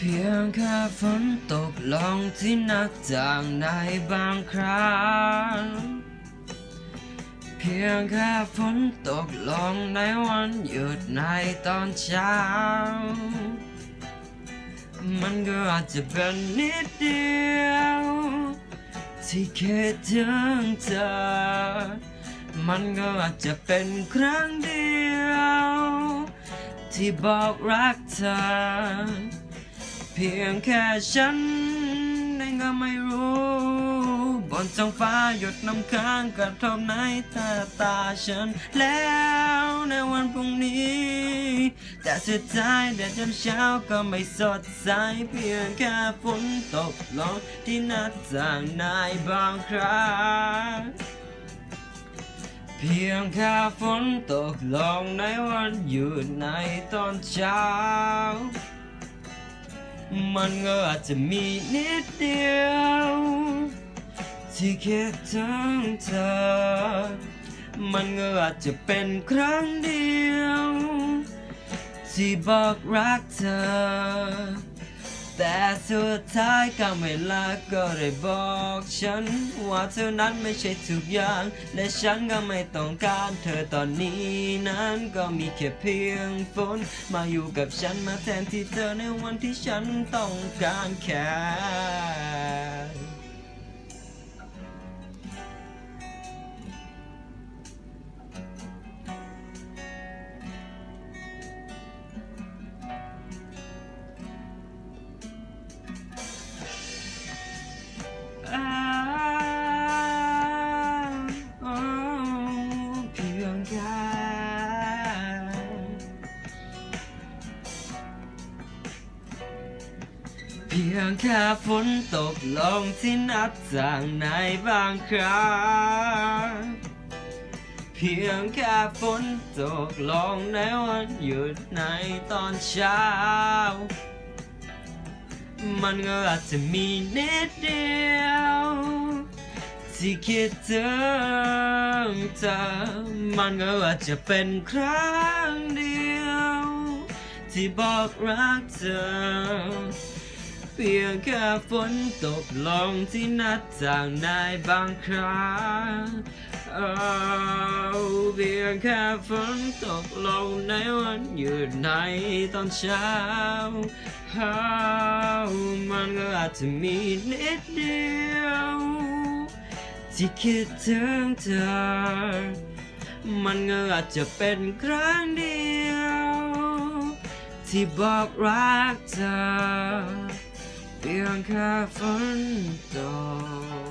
เพียงแค่ฝนตกลงที่หน้าต่างในบางครั้ง เพียงแค่ฝนตกลงในวันหยุดในตอนเช้า มันก็อาจจะเป็นนิดเดียว ที่คิดถึงเธอ มันก็อาจจะเป็นครั้งเดียว ที่บอกรักเธอ พียงแค่ฉันเองก็ไม่รู้ บนท้องฟ้าหยดน้ำค้างกระทบในตาตาฉัน แล้วในวันพรุ่งนี้ แต่สุดท้ายแดดจำเช้าก็ไม่สดใสเพียงแค่ฝนตกลงที่หน้าต่างในบางครั้งเพียงแค่ฝนตกลงในวันหยุดในตอนเช้า มันก็อาจจะมีนิดเดียว ที่คิดถึงเธอ มันก็อาจจะเป็นครั้งเดียว ที่บอกรักเธอ แต่สุดท้ายการเวลาก็ได้บอกฉัน ว่าเธอนั้นไม่ใช่ทุกอย่าง และฉันก็ไม่ต้องการเธอตอนนี้นั้นก็มีแค่เพียงฝนมาอยู่กับฉันมาแทนที่เธอในวันที่ฉันต้องการแค่ เพียงแค่ฝนตกลงที่นัดต่างในบางครั้งเพียงแค่ฝนตกลงในวันหยุดในตอนเช้า มันก็อาจจะมีนิดเดียวที่คิดถึงเธอมันก็อาจจะเป็นครั้งเดียว ที่บอกรักเธอ เพียงแค่ฝนตกลงที่หน้าต่างในบางครั้งโอ้เพียงแค่ฝนตกลงในวันหยุดในตอนเช้าโอ้มันก็อาจจะมีนิดเดียว ที่คิดถึงเธอ มันก็อาจจะเป็นครั้งเดียว ที่บอกรักเธอ เพียงแค่ฝนตก